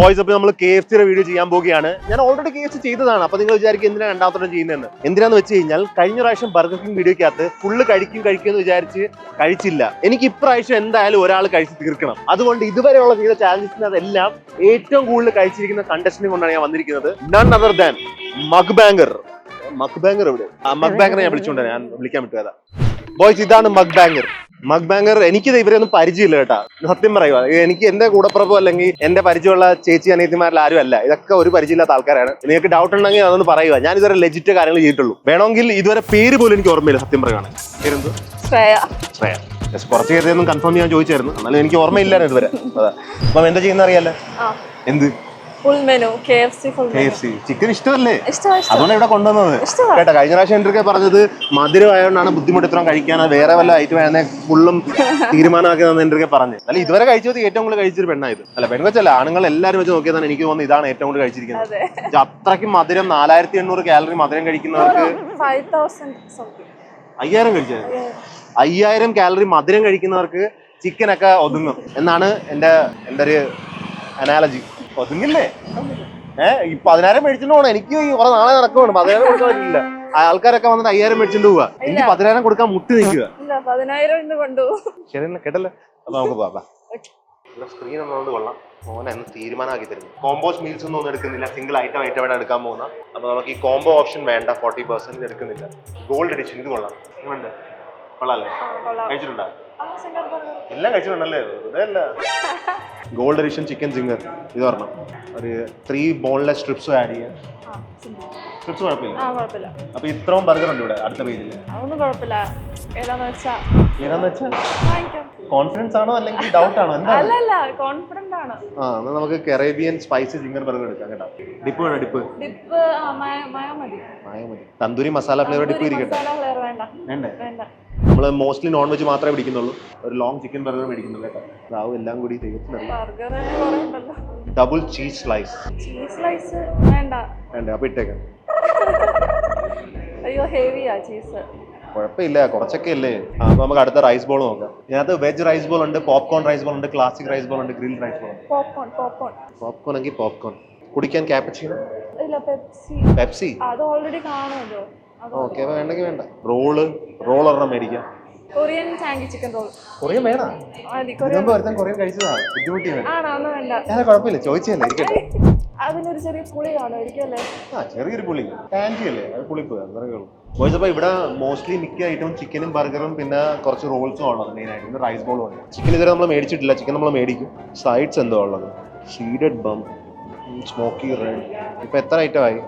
Boys അപ്പോൾ നമ്മൾ K F സിയുടെ വീഡിയോ ചെയ്യാൻ പോവുകയാണ്. ഞാൻ ഓൾറെഡി കെ എഫ് സി ചെയ്തതാണ്. അപ്പോൾ നിങ്ങൾ വിചാരിക്കും എന്തിനാണ് രണ്ടാമത്തോടെ ചെയ്യുന്നതെന്ന്. എന്തിനാന്ന് വെച്ച് കഴിഞ്ഞാൽ കഴിഞ്ഞ പ്രാവശ്യം ബർഗർ കിങ് വീഡിയോക്കകത്ത് ഫുള്ള് കഴിക്കും കഴിക്കും എന്ന് വിചാരിച്ച് കഴിച്ചില്ല. എനിക്ക് ഇപ്രാവശ്യം എന്തായാലും ഒരാൾ കഴിച്ച് തീർക്കണം. അതുകൊണ്ട് ഇതുവരെയുള്ള ചെയ്ത ചാലഞ്ചസിനതെല്ലാം ഏറ്റവും കൂടുതൽ കഴിച്ചിരിക്കുന്ന കണ്ടസ്റ്റിനെ കൊണ്ടാണ് ഞാൻ വന്നിരിക്കുന്നത്. None other than mug banker mug banker എവിടെ? മഗ് ബാങ്കറെ ഞാൻ വിളിച്ചോണ്ട് ഞാൻ വിളിക്കാൻ പറ്റുക ബോയ്സ് ഇതാണ് മഗ് ബാങ്കർ മഗ് ബാങ്കർ എനിക്ക് ഇവരെ ഒന്നും പരിചയമില്ല കേട്ടാ. സത്യം പറയുക എനിക്ക് എന്റെ കൂടപ്പുറപ്പോ അല്ലെങ്കിൽ എന്റെ പരിചയമുള്ള ചേച്ചി അനിയത്തിമാരിൽ ആരും അല്ല. ഇതൊക്കെ ഒരു പരിചയമില്ലാത്ത ആൾക്കാരാണ്. നിങ്ങൾക്ക് ഡൗട്ട് ഉണ്ടെങ്കിൽ അതൊന്ന് പറയുക ഞാൻ ഇതുവരെ ലെജിറ്റ് കാര്യങ്ങൾ ചെയ്തിട്ടുള്ളൂ. വേണമെങ്കിൽ ഇതുവരെ പേര് പോലും എനിക്ക് ഓർമ്മയില്ല സത്യം പറയുകയാണ് പേരെന്ത്? ശ്രേയ. ശ്രേയ. Yes, കുറച്ച് കയറിയൊന്നും കൺഫേം ചെയ്യാൻ ചോദിച്ചായിരുന്നു. എന്നാലും എനിക്ക് ഓർമ്മയില്ലായിരുന്നു ഇതുവരെ. അതാ. അപ്പം എന്താ ചെയ്യുന്ന അറിയാലോ എന്ത്? Full menu K F C full K F C chicken ഇഷ്ടമല്ലേ? ഇഷ്ടമാ ഇഷ്ടം അതുകൊണ്ട് ഇവിടെ കൊണ്ടുവന്നത്. കേട്ടോ കഴിഞ്ഞ പ്രാവശ്യം എന്റെ പറഞ്ഞത് മധുരം ആയതുകൊണ്ടാണ് ബുദ്ധിമുട്ട് ഇത്രയും കഴിക്കാൻ വേറെ വല്ല ഐറ്റം ആയിരുന്നെ ഫുള്ളും തീരുമാനമാക്കി തന്നെ എന്റെ പറഞ്ഞു. അല്ല ഇതുവരെ കഴിച്ചത് ഏറ്റവും കൂടുതൽ കഴിച്ചൊരു പെണ്ണായത്. അല്ല പെൺകൊച്ചല്ല ആണുങ്ങൾ എല്ലാവരും വെച്ച് നോക്കിയതാണ് എനിക്ക് തോന്നുന്നത് ഇതാണ് ഏറ്റവും കൂടുതൽ കഴിച്ചിരിക്കുന്നത്. അത്രയ്ക്ക് മധുരം നാലായിരത്തി എണ്ണൂറ് കാലറി മധുരം കഴിക്കുന്നവർക്ക് അയ്യായിരം കഴിച്ചത്. അയ്യായിരം. കാലറി മധുരം കഴിക്കുന്നവർക്ക് ചിക്കനൊക്കെ ഒതുങ്ങും. എന്നാണ് എന്റെ എന്റെ ഒരു അനാലജി ഒതുങ്ങില്ലേ? ഏഹ് ഈ പതിനായിരം മേടിച്ചിട്ട് പോകണം എനിക്ക് ഈ കുറെ നാളെ നടക്കുവാണ് പതിനായിരം കൊടുക്കാൻ പറ്റില്ല. ആൾക്കാരൊക്കെ വന്നിട്ട് അയ്യായിരം മേടിച്ചിട്ട് പോവാ. എനിക്ക് പതിനായിരം കൊടുക്കാൻ മുട്ടി നിൽക്കുക. ശരി കേട്ടല്ലേ. അപ്പൊ നമുക്ക് പോവാം സ്ക്രീൻ ഒന്നുകൊണ്ട് കൊള്ളാം. മോനെ എന്ന് തീരുമാനമാക്കി തരുന്നു. കോമ്പോസ് മീൽസ് ഒന്നും എടുക്കുന്നില്ല. സിംഗിൾ ഐറ്റം ഐറ്റം വേണം എടുക്കാൻ പോകുന്ന അപ്പൊ നമുക്ക് ഈ കോംബോ ഓപ്ഷൻ വേണ്ട. ഫോർട്ടി പെർസെന്റ് എടുക്കുന്നില്ല. ഗോൾഡ് എഡിഷൻ ഇത് കൊള്ളാം. എങ്ങനെയുണ്ട് കൊള്ളാല്ലേ കഴിച്ചിട്ടുണ്ടോ? എല്ലാം കഴിച്ചിട്ടുണ്ടല്ലേ? വെറുതെ അല്ല. ഗോൾഡ് എഡിഷൻ ചിക്കൻ സിംഗർ ഇത് പറഞ്ഞു ഒരു ത്രീ ബോൺലെസ് സ്ട്രിപ്സ് ആഡ് ചെയ്യാം. സ്ട്രിപ്സ് കുഴപ്പമില്ല. അപ്പൊ ഇത്രയും ബർഗർ ഉണ്ട് ഇവിടെ അടുത്ത പേജിൽ ഏതാന്ന് വെച്ചാ ഏതാന്ന് വെച്ചാൽ കോൺഫിഡൻസ് ആണോ അല്ലെങ്കിൽ ഡൗട്ട് ആണോ? എന്താണ്? ആ നമുക്ക് കെറേബിയൻ സ്പൈസി ചിക്കൻ ബർഗർ എടുക്കാം കേട്ടോ. ഡിപ്പ് വേണോ dip dip tandoori masala flavour dip ഇരിക്കട്ടെ. വേണ്ട. നമ്മൾ മോസ്റ്റ്ലി നോൺ വെജ് മാത്രമേ പിടിക്കുന്നുള്ളൂ. ഒരു ലോങ് ചിക്കൻ ബർഗർ മേടിക്കുന്നുള്ളൂ കേട്ടോ. റാവ് എല്ലാം കൂടി കുറെ double cheese slice cheese slice വേണ്ട. വേണ്ട അപ്പോൾ ഇട്ടേക്കാം. അയ്യോ ഹെവിയാ ചീസ് കുഴപ്പമില്ല കുറച്ചൊക്കെ അല്ലേ അപ്പൊ നമുക്ക് അടുത്ത റൈസ് ബോൾ നോക്കാം. ഇതിനകത്ത് വെജ് റൈസ് ബോൾ ഉണ്ട് പോപ്കോൺ റൈസ് ബോൾ ഉണ്ട് ക്ലാസിക് റൈസ് ബോൾ ഉണ്ട് ഗ്രിൽ റൈസ് ബോൾ ഉണ്ട്. പോപ്കോൺ പോപ്കോൺ പോപ്കോൺ എങ്കിൽ പോപ്കോൺ കുടിക്കാൻ ക്യാപ്പച്ചീനോ പെപ്സി പെപ്സി അത് ഓൾറെഡി കാണുമല്ലോ. അത് അപ്പോൾ വേണ്ടെങ്കിൽ വേണ്ട. റോൾ റോൾ ഒരെണ്ണം മേടിക്കാം. Korean chunky chicken roll. Korean വേണം? കൊറിയൻ. ഒരുത്തൻ കൊറിയൻ കഴിച്ചതാണ് ബുദ്ധിമുട്ടിയാണ് ആണോ ഒന്നും വേണ്ട. ഞാൻ കുഴപ്പമില്ല. ചോദിച്ചല്ലേ ഇരിക്കട്ടെ. അതിനൊരു ചെറിയ പുളി കാണുമായിരിക്കും അല്ലേ ആ ചെറിയൊരു പുളി. ടാൻജി അല്ലേ? അത് പുളിപ്പ് അത്രേ ഉള്ളൂ. ബോയ്സ് അപ്പോൾ ഇവിടെ മോസ്റ്റ്ലി മിക്ക ഐറ്റവും ചിക്കനും ബർഗറും പിന്നെ കുറച്ച് റോൾസും ഉള്ളത് മെയിനായിട്ട് പിന്നെ റൈസ് ബോളും ഉണ്ട് ചിക്കൻ ഇതുവരെ നമ്മൾ മേടിച്ചിട്ടില്ല. ചിക്കൻ നമ്മൾ മേടിക്കും. സൈഡ്സ് എന്തോ ഉള്ളത്? ഷീഡഡ് ബം സ്മോക്കി റെഡ് ഇപ്പൊ എത്ര ഐറ്റം ആയി?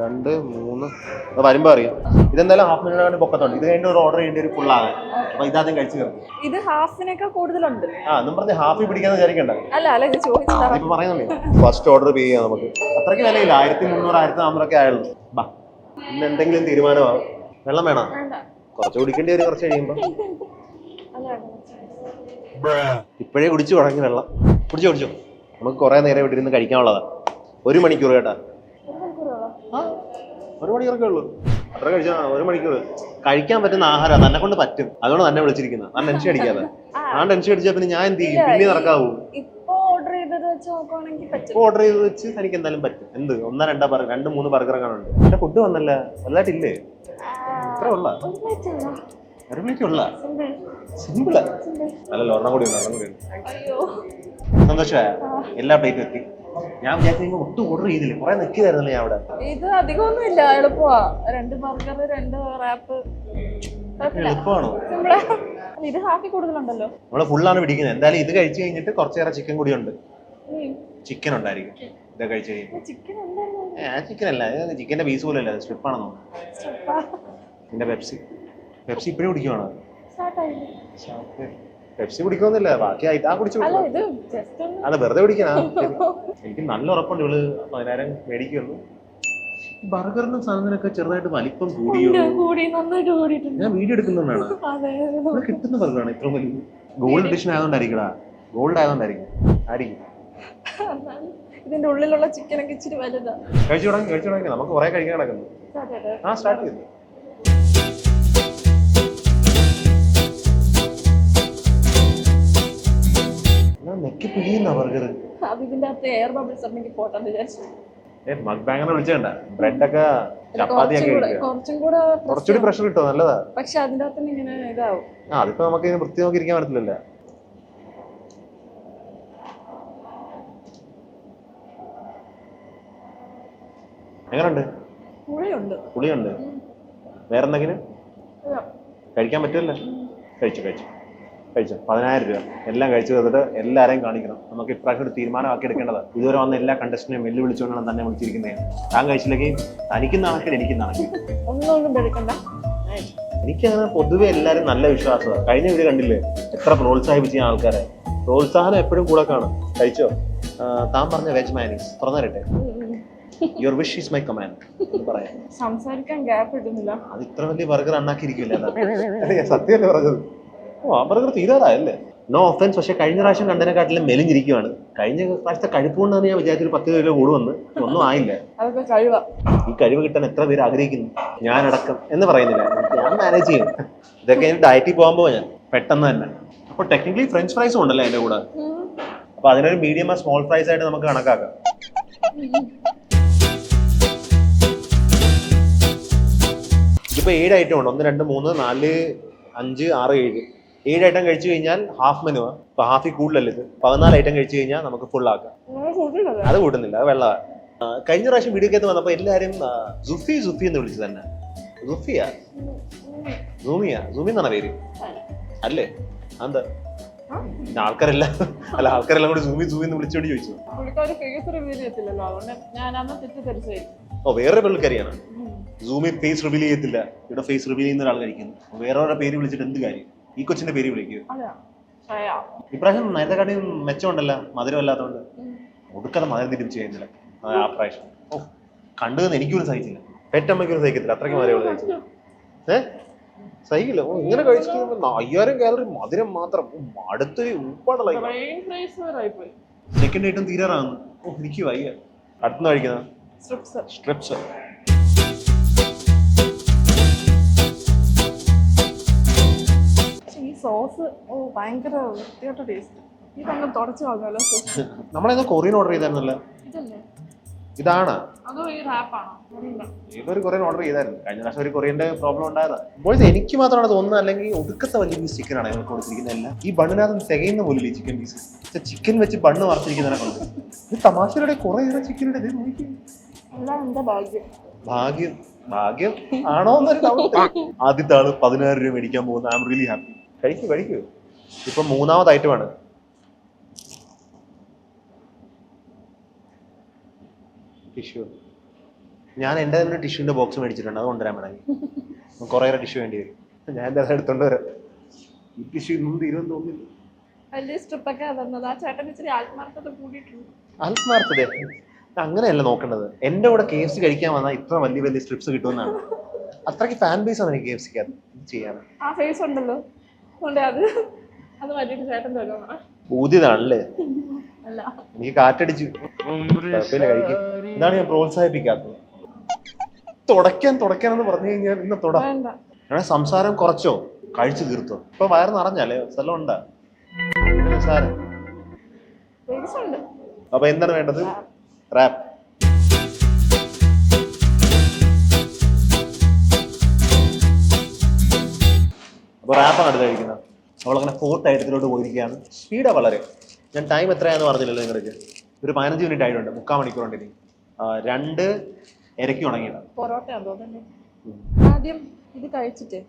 രണ്ട് മൂന്ന്. അത് വരുമ്പോ അറിയാം. ഇതെന്തായാലും ഹാഫ് മിനിറ്റ് പൊക്കത്തുണ്ട്. ഇത് കഴിഞ്ഞ ഒരു ഓർഡർ ചെയ്യേണ്ട ഒരു ഫുള്ളാണ് അപ്പൊ ഇതാദ്യം കഴിച്ചു കയറും ഇത് ഹാഫിനൊക്കെ കൂടുതലുണ്ട്. ആ എന്നും പറഞ്ഞ് ഹാഫി പിടിക്കാന്ന് വിചാരിക്കണ്ട. അല്ല അല്ല ഇത് ചോദിച്ചതാ. ഇപ്പൊ പറയുന്നുണ്ട് ഫസ്റ്റ് ഓർഡർ പേ ചെയ്യാം നമുക്ക്. അത്രയ്ക്ക് വിലയില്ല. ആയിരത്തി മുന്നൂറ് ആയിരത്തി നാന്നൂറൊക്കെ ആയുള്ളൂ. ബാ ഇന്ന് എന്തെങ്കിലും തീരുമാനമാവും വെള്ളം വേണോ? വേണ്ട. കുറച്ച് കുടിക്കേണ്ടി വരും കുറച്ച് കഴിയുമ്പോ. ഇപ്പോഴേ കുടിച്ചു തുടങ്ങി വെള്ളം. കുടിച്ചോ കുടിച്ചോ. നമുക്ക് കുറെ നേരം ഇവിടെ ഇരുന്ന് കഴിക്കാനുള്ളതാ. ഒരു മണിക്കൂർ കേട്ടാ. ഒരു മണിക്കൂറൊക്കെ ഉള്ളൂ. അത്ര കഴിച്ചാ ഒരു മണിക്കൂർ കഴിക്കാൻ പറ്റുന്ന ആഹാരം തന്നെ കൊണ്ട് പറ്റും. അതുകൊണ്ട് തന്നെ വിളിച്ചിരിക്കുന്നത് ഞാൻ ടെൻഷൻ അടിക്കാതെ. ആ. ടെൻഷൻ അടിച്ചാൽ പിന്നെ ഞാൻ എന്ത് ചെയ്യും? പിന്നെ നടക്കാവൂ. ഇപ്പൊ ഓർഡർ ചെയ്ത് വെച്ച് എനിക്ക് എന്തായാലും പറ്റും. എന്ത്? ഒന്നോ രണ്ടോ ബർഗർ രണ്ട് മൂന്ന് ബർഗർ കാണുന്നുണ്ട്. എന്റെ ഫുഡ് വന്നല്ല. വലുതായിട്ടില്ലേ? ഇത്ര ഉള്ള. ഒരു സിമ്പിൾ. സിമ്പിളാ. അല്ലല്ലോ ഒരെണ്ണം കൂടി ഉണ്ട് ഒരെണ്ണം കൂടി ഉണ്ട്. സന്തോഷമായ എല്ലാ പ്ലേറ്റും എത്തി. ഞാൻ വിചാരിച്ചു ഒട്ടും ഓർഡർ ചെയ്തില്ല? കുറെ നിൽക്കിയതായിരുന്നല്ലേ ഞാൻ അവിടെ? ഇത് അധികമൊന്നും ഇല്ല എളുപ്പമാ രണ്ട് ബർഗർ രണ്ട് റാപ്പ് എളുപ്പമാണോ? സിമ്പിളാ ഇത് ഹാഫി കൂടുതലുണ്ടല്ലോ. നമ്മൾ ഫുള്ളാണ് പിടിക്കുന്നത്. എന്തായാലും ഇത് കഴിച്ചു കഴിഞ്ഞിട്ട് കുറച്ചേറെ ചിക്കൻ കൂടി ഉണ്ട്. ചിക്കൻ ഉണ്ടായിരിക്കും. ഇത് കഴിച്ചു കഴിഞ്ഞാൽ ചിക്കൻ അല്ല. ചിക്കന്റെ പീസ് പോലും അല്ല. സ്ട്രിപ്പാണെന്നോ പിന്നെ പെപ്സി പെപ്സി ഇപ്പഴും കുടിക്കുവാണോ? പെപ്സി കുടിക്കുന്നില്ല ബാക്കി ആയിട്ട് ആ കുടിച്ചു അല്ല ഇത് ജസ്റ്റ് ഒന്ന് അതെ വെറുതെ കുടിക്കണ. എനിക്ക് നല്ല ഉറപ്പുണ്ട് ഇവൾ പതിനായിരം മേടിക്കുന്നു ബർഗറിനും സാധനത്തിനൊക്കെ ചെറുതായിട്ട് വലിപ്പം കൂടിയോ ഉണ്ട്, കൂടി നന്നായിട്ട് കൂടിയിട്ടുണ്ട് ഞാൻ വീഡിയോ എടുക്കുന്നതാണ് അതെ. ഇവിടെ കിട്ടുന്ന ബർഗറാണ് ഇത്ര വലിയ. ഗോൾഡ് എഡിഷൻ ആയതുകൊണ്ടായിരിക്കടാ. ഗോൾഡ് ആയതുകൊണ്ടായിരിക്കും. ആയിരിക്കും എന്നാലും ഇതിന്റെ ഉള്ളിലുള്ള ചിക്കനൊക്കെ ഇച്ചിരി വലുതാ. കഴിച്ചു തുടങ്ങി കഴിച്ചു തുടങ്ങി. നമുക്ക് കുറെ കഴിക്കാൻ കിടക്കുന്നു ആ സ്റ്റാർട്ട് ചെയ്തു. നെക്കി പിഴിയുന്ന ബർഗർ ഇതിന്റെ അകത്ത് എയർ ബബിൾസ് ഉണ്ടെങ്കിൽ പോട്ടെന്ന് വിചാരിച്ചു. മഗ് ബാങ്ങനെ വിളിച്ചണ്ട ബ്രെഡ് ഒക്കെ കുറച്ചും കൂടെ കുറച്ചും കൂടെ കുറച്ചുകൂടി പ്രഷർ നല്ലതാ. പക്ഷെ അതിന്റെ അകത്ത് ഇങ്ങനെ ഇതാവും. ആ അതിപ്പോ നമുക്ക് ഇതിന് വൃത്തി നോക്കി ഇരിക്കാൻ പറ്റില്ലല്ലോ എങ്ങനുണ്ട്? പുളിയുണ്ട്. പുളിയുണ്ട്. വേറെന്തെങ്കിലും? ഇല്ല. കഴിക്കാൻ പറ്റില്ല കഴിച്ചു കഴിച്ചു. കഴിച്ചു. പതിനായിരം രൂപ. എല്ലാം കഴിച്ചു തന്നിട്ട് എല്ലാവരെയും കാണിക്കണം. നമുക്ക് ഇപ്രാവശ്യം ഒരു തീരുമാനമാക്കി എടുക്കേണ്ടത് ഇതുവരെ വന്ന എല്ലാ കണ്ടസ്റ്റിനെയും വെല്ലു വിളിച്ചുകൊണ്ടാണ് തന്നെ വിളിച്ചിരിക്കുന്നത് താൻ കഴിച്ചില്ലെങ്കിൽ തനിക്കും നാണക്കേട് എനിക്കും നാണക്കേട്. ഒന്നും എനിക്കങ്ങനെ പൊതുവെ എല്ലാവരും നല്ല വിശ്വാസമാണ്. കഴിഞ്ഞ വീട് കണ്ടില്ലേ? എത്ര പ്രോത്സാഹിപ്പിച്ച ആൾക്കാരെ. പ്രോത്സാഹനം എപ്പോഴും കൂടെ കാണും. കഴിച്ചോ? താൻ പറഞ്ഞ വെജ് മാനീസ് തുറന്നരട്ടെ. Your wish your wish is my command എന്ന് പറയാം. സംസാരിക്കാൻ ഗ്യാപ്പ് ഇടുന്നില്ല. അത് ഇത്ര വലിയ ബർഗർ അണ്ണാക്കിയിരിക്കില്ല സത്യമല്ലേ പറഞ്ഞത്? ഓ ആ ബർഗർ തീരാറായല്ലേ നോ ഒഫൻസ് പക്ഷെ കഴിഞ്ഞ പ്രാവശ്യം കണ്ടതിനെക്കാട്ടിലും മെലിഞ്ഞിരിക്കുവാണ്. കഴിഞ്ഞ പ്രാവശ്യത്തെ കഴിപ്പ് കൊണ്ടാണ് ഞാൻ വിചാരിച്ചൊരു പത്ത് കിലോ കൂടുവന്ന് ഒന്നും ആയില്ല. അതൊക്കെ കഴിവാ. ഈ കഴിവ് കിട്ടാൻ എത്ര പേര് ആഗ്രഹിക്കുന്നു? ഞാൻ ഞാനടക്കം എന്ന് പറയുന്നില്ല. ഞാൻ മാനേജ് ചെയ്യും. ഇതൊക്കെ എനിക്ക് ഡയറ്റിൽ പോകാൻ പോവാ ഞാൻ. പെട്ടെന്ന് തന്നെ. അപ്പോൾ ടെക്നിക്കലി ഫ്രഞ്ച് ഫ്രൈസും ഉണ്ടല്ലോ എന്റെ കൂടെ? അപ്പോൾ അപ്പൊ അതിനൊരു മീഡിയം ആ സ്മോൾ ഫ്രൈസ് ആയിട്ട് നമുക്ക് കണക്കാക്കാം. ഇതിപ്പോ ഏഴ് ഐറ്റം ഉണ്ട്. ഒന്ന് രണ്ട് മൂന്ന് നാല് അഞ്ച് ആറ് ഏഴ്. ഏഴ് ഐറ്റം കഴിച്ചു കഴിഞ്ഞാൽ ഹാഫ് മെനു ഇപ്പൊ ഹാഫിൽ കൂടുതലല്ല ഇത്? പതിനാല് ഐറ്റം കഴിച്ചു കഴിഞ്ഞാൽ നമുക്ക് ഫുൾ ആക്കാം. അത് കൂട്ടുന്നില്ല അത് വെള്ള കഴിഞ്ഞ പ്രാവശ്യം വീഡിയോക്കകത്ത് വന്നപ്പോൾ എല്ലാവരും എല്ലാരും സുഫി സുഫി എന്ന് വിളിച്ചു തന്നെ. സുഫിയ? സൂമിയ? സൂമി എന്നാണ് പേര്? അല്ലേ? എന്താ ആൾക്കാരെല്ലാം. അല്ല ആൾക്കാരെല്ലാം കൂടി സൂമി സൂമി എന്ന് വിളിച്ചോണ്ട് ചോദിച്ചു. ഓ വേറെ പിള്ളേർക്കറിയാണ് സൂമി ഫേസ് റിവീൽ ചെയ്യത്തില്ല. ഇവിടെ ഫേസ് റിവീൽ ചെയ്യുന്ന ഒരാൾ കഴിക്കുന്നു. വേറെ പേര് വിളിച്ചിട്ട് എന്ത് കാര്യം? ഈ കൊച്ചിന്റെ പേര് വിളിക്കൂ. ഇപ്രാവശ്യം നേരത്തെ മെച്ചമുണ്ടല്ലോ മധുരം അല്ലാത്തതുകൊണ്ട് ഒടുക്കത്തെ മധുരം തിരിച്ചു ചെയ്യുന്നില്ല. ആ പ്രാവശ്യം. ഓ കണ്ടതെന്ന് എനിക്കൊരു സഹിച്ചില്ല. പെറ്റമ്മയ്ക്കൊരു സഹിക്കത്തില്ല. അത്രയ്ക്ക് മധുരം സഹിച്ചില്ല ഏ? സഹിക്കില്ല. ഓ ഇങ്ങനെ കഴിച്ചിട്ട് അയ്യായിരം കാലറി മധുരം മാത്രം. ആയിപ്പോയി സെക്കൻഡ് ഐറ്റം തീരാറാകുന്നു ഓ എനിക്ക് വയ്യ. അടുത്തുനിന്ന് കഴിക്കുന്ന സ്ട്രിപ്സ് സ്ട്രിപ്സ് സോസ്? ഓ ഭയങ്കര വൃത്തിയായിട്ട് ടേസ്റ്റ് ഇതങ്ങ് തുടച്ചു കളഞ്ഞല്ലോ സോസ്. നമ്മളെന്താ കൊറിയൻ ഓർഡർ ചെയ്തായിരുന്നല്ലോ. ഇതല്ലേ? ഇതാണ്. അതോ ഈ റാപ്പാണോ ഏതൊരു കൊറിയൻ ഓർഡർ ചെയ്തായിരുന്നു. കഴിഞ്ഞ പ്രാവശ്യം ഒരു കൊറിയന്റെ പ്രോബ്ലം ഉണ്ടായതാ. ബോയ്സ് എനിക്ക് മാത്രമാണ് തോന്നുന്നത്. അല്ലെങ്കിൽ ഒടുക്കത്തെ വലിയ പീസ് ചിക്കൻ ആണ് ഞങ്ങൾ കൊടുത്തിരിക്കുന്നത്. എല്ലാം ഈ ബണ്ണിനകത്ത് തികയുന്ന പോലും ഈ ചിക്കൻ പീസ് ചിക്കൻ വെച്ച് ബണ്ണ് വറുത്തിരിക്കുന്നതിനെ കൊണ്ട്. ഇത് തമാശയുടെ കുറെ ഏറെ ചിക്കനുടെ ഇത് നോക്കി. ഭാഗ്യം. ഭാഗ്യം. ഭാഗ്യം ആണോ എന്നൊരു ഡൗട്ട് ആദ്യത്തെ ആൾ പതിനായിരം രൂപ മേടിക്കാൻ പോകുന്ന ഐ എം റിയലി ഹാപ്പി കഴിക്കൂ കഴിക്കൂ. ഇപ്പൊ മൂന്നാമത് ഐറ്റമാണ് ടിഷ്യൂ. ഞാൻ എന്റെ തന്നെ ടിഷ്യൂന്റെ ബോക്സ് മേടിച്ചിട്ടുണ്ട് അത് കൊണ്ടുവരാൻ വേണമെങ്കിൽ കുറേ ടിഷ്യൂ വേണ്ടി വരും. ഞാൻ എന്റെ എടുത്തോണ്ട് വരാം. ഈ ടിഷ്യൂ ഇന്നും തീരുമെന്ന് തോന്നുന്നില്ല. വലിയ സ്ട്രിപ്പൊക്കെ തന്നത്. ആ ചേട്ടൻ ഇച്ചിരി ആത്മാർത്ഥത കൂടിയിട്ടുണ്ട്. ആത്മാർത്ഥത? അങ്ങനെയല്ല നോക്കേണ്ടത്. എന്റെ കൂടെ കെ എഫ് സി കഴിക്കാൻ വന്നാൽ ഇത്ര വലിയ വലിയ സ്ട്രിപ്സ് കിട്ടുമെന്നാണ്. അത്രയ്ക്ക് ഫാൻ ബേസ് ആണ് എനിക്ക് കെ എഫ് ഇത് ചെയ്യാൻ. ആ ഫേസ് ഉണ്ടല്ലോ. അതുകൊണ്ട് അത്. അത് മാറ്റിയിട്ട് ചേട്ടൻ തരുമോ ഊതിയതാണല്ലേ? അല്ല. എനിക്ക് കാറ്റടിച്ചു. കുഴപ്പമില്ല കഴിക്കും. ഇതാണ് ഞാൻ പ്രോത്സാഹിപ്പിക്കാത്തത്. തുടയ്ക്കാൻ തുടയ്ക്കാൻ എന്ന് പറഞ്ഞു കഴിഞ്ഞാൽ ഇന്ന് തുട. ഞാൻ സംസാരം കുറച്ചോ? കഴിച്ചു തീർത്തോ? ഇപ്പൊ വയറ് നിറഞ്ഞല്ലേ സ്ഥലം ഉണ്ടാ? സാരം അപ്പൊ എന്താണ് വേണ്ടത്? റാപ്പ് റാപ്പാണ് അടുത്ത് കഴിക്കുന്നത് അവളങ്ങനെ ഫോർത്ത് ഐറ്റത്തിലോട്ട് പോയിരിക്കുകയാണ്. സ്പീഡാ വളരെ. ഞാൻ ടൈം എത്രയാന്ന് പറഞ്ഞില്ലല്ലോ നിങ്ങൾക്ക് ഒരു പതിനഞ്ച് മിനിറ്റ് ആയിട്ടുണ്ട്. മുക്കാൽ മണിക്കൂറുണ്ട് ഇനി. രണ്ട് ഇരക്കി ഉണങ്ങിയിട്ടാണ് പൊറോട്ടയാന്ന് തോന്നുന്നു ആദ്യം ഇത് കഴിച്ചിട്ട്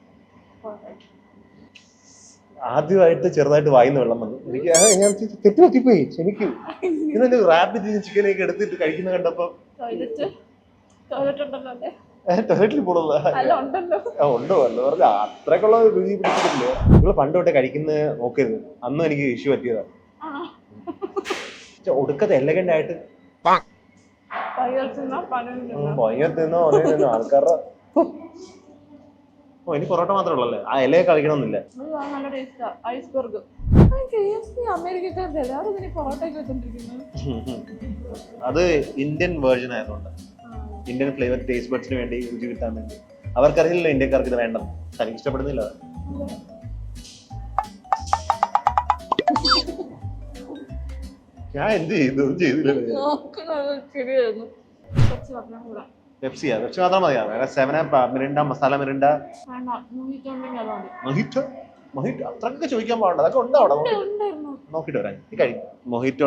ആദ്യമായിട്ട് ചെറുതായിട്ട് വായിന്ന് വെള്ളം വന്നു. എനിക്ക് തെറ്റുപറ്റിപ്പോയി. ഞാൻ ഇന്നെ റാപ്പിഡ് ക്ഷമിക്കൂ ഇന്നലെ റാപ്പ് ചിക്കനൊക്കെ എടുത്തിട്ട് കഴിക്കുന്ന കണ്ടപ്പോ ടോയ്ലറ്റ് ടോയ്ലറ്റ് ഉണ്ടല്ലോ അല്ലേ? ടൊയ്ലറ്റിൽ പോണതാ അല്ല ഉണ്ടല്ലോ. ആ, ഉണ്ടോ? എന്ന് പറഞ്ഞ അത്രക്കുള്ള രുചി പിടിച്ചിട്ടില്ല. നിങ്ങൾ പണ്ട് തൊട്ടേ കഴിക്കുന്ന നോക്കരുത്. അന്ന് എനിക്ക് ഇഷ്യൂ പറ്റിയതാ. ഒടുക്കത്തെ എലഗന്റ് ആയിട്ട്. തിന്നാ തിന്നാ? ആൾക്കാരുടെ ഓ ഇനി പൊറോട്ട മാത്രമേ ഉള്ളല്ലേ? ആ ഇലയെ കളിക്കണമെന്നില്ല. അത് ഇന്ത്യൻ വേർഷൻ ആയതുകൊണ്ട്. ഇന്ത്യൻ ഫ്ലേവർ ടേസ്റ്റ് ബഡ്സിന് വേണ്ടി രുചി കിട്ടാൻ വേണ്ടി. അവർക്കറിയില്ലല്ലോ ഇന്ത്യക്കാർക്ക് ഇത് വേണ്ടത്. തനിക്ക് ഇഷ്ടപ്പെടുന്നില്ല. ഞാൻ എന്ത് ചെയ്തു? ചെയ്തില്ല. പെപ്സിയാ പെപ്സി മാത്രം മതിയാ. വേറെ സെവന മിറിണ്ട മസാല മിറിണ്ട മൊഹിറ്റോ? മൊഹിറ്റോ? അത്രയൊക്കെ ചോദിക്കാൻ പാടില്ല. അതൊക്കെ ഉണ്ടോ അവിടെ? നോക്കിട്ട് വരാം. നീ കഴിയും.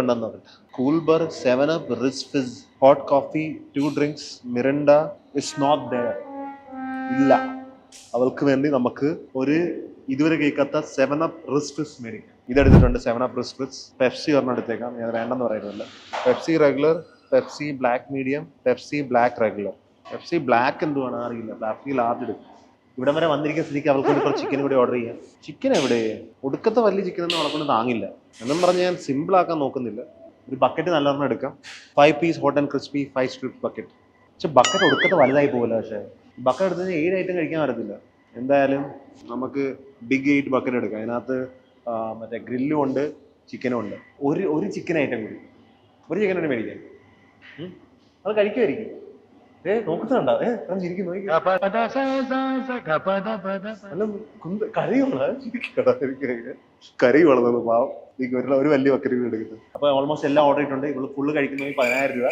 ഉണ്ടെന്ന് നോക്കട്ടെ cool bar seven up റിസ് Fizz hot coffee two drinks Mirinda it's not there. ഇല്ല. അവൾക്ക് വേണ്ടി നമുക്ക് ഒരു ഇതുവരെ കേൾക്കാത്ത സെവൻ അപ്പ് റിസ് ഫിസ് മേടിക്കാം. ഇതെടുത്തിട്ടുണ്ട് seven up Riz Fizz. Pepsi ഒരെണ്ണം എടുത്തേക്കാം. ഞാൻ വേണ്ടെന്ന് പറയുന്നില്ല. Pepsi regular Pepsi black medium Pepsi black regular. Pepsi black എന്തുവാണ് അറിയില്ല. പെപ്സി ലാർജ് എടുക്കും. ഇവിടെ വരെ വന്നിരിക്കുന്ന സ്ഥിതിക്ക് അവൾക്ക് കുറച്ച് ചിക്കൻ കൂടി ഓർഡർ ചെയ്യാം. ചിക്കൻ എവിടെ? ഒടുക്കത്തെ വലിയ ചിക്കൻ ഒന്നും അവളെ കൊണ്ട് താങ്ങില്ല. എന്നും പറഞ്ഞ് ഞാൻ സിമ്പിൾ ആക്കാൻ നോക്കുന്നില്ല. ഒരു ബക്കറ്റ് നല്ലവണ്ണം എടുക്കാം. Five piece hot and crispy five strip bucket പക്ഷെ ബക്കറ്റ് ഒടുക്കത്തെ വലുതായി പോകില്ല പക്ഷേ. ബക്കറ്റ് എടുത്ത് കഴിഞ്ഞാൽ ഏഴ് ഐറ്റം കഴിക്കാൻ പറ്റത്തില്ല എന്തായാലും നമുക്ക് ബിഗ് എയ്റ്റ് ബക്കറ്റ് എടുക്കാം. അതിനകത്ത് മറ്റേ ഗ്രില്ലും ഉണ്ട് ചിക്കനും ഉണ്ട്. ഒരു ഒരു ചിക്കൻ ഐറ്റം കൂടി. ഒരു ചിക്കൻ കൂടി മേടിക്കാം. ഉം? അത് കഴിക്കുമായിരിക്കും ഏ വളർന്നു പാവം. ഒരു വലിയ ബക്കറ്റ് എടുക്കുന്നത് അപ്പൊ ഓൾമോസ്റ്റ് എല്ലാം ഓർഡർ ചെയ്തിട്ടുണ്ട്. ഇവൾ ഫുള്ള് കഴിക്കുന്നത് പതിനായിരം രൂപ.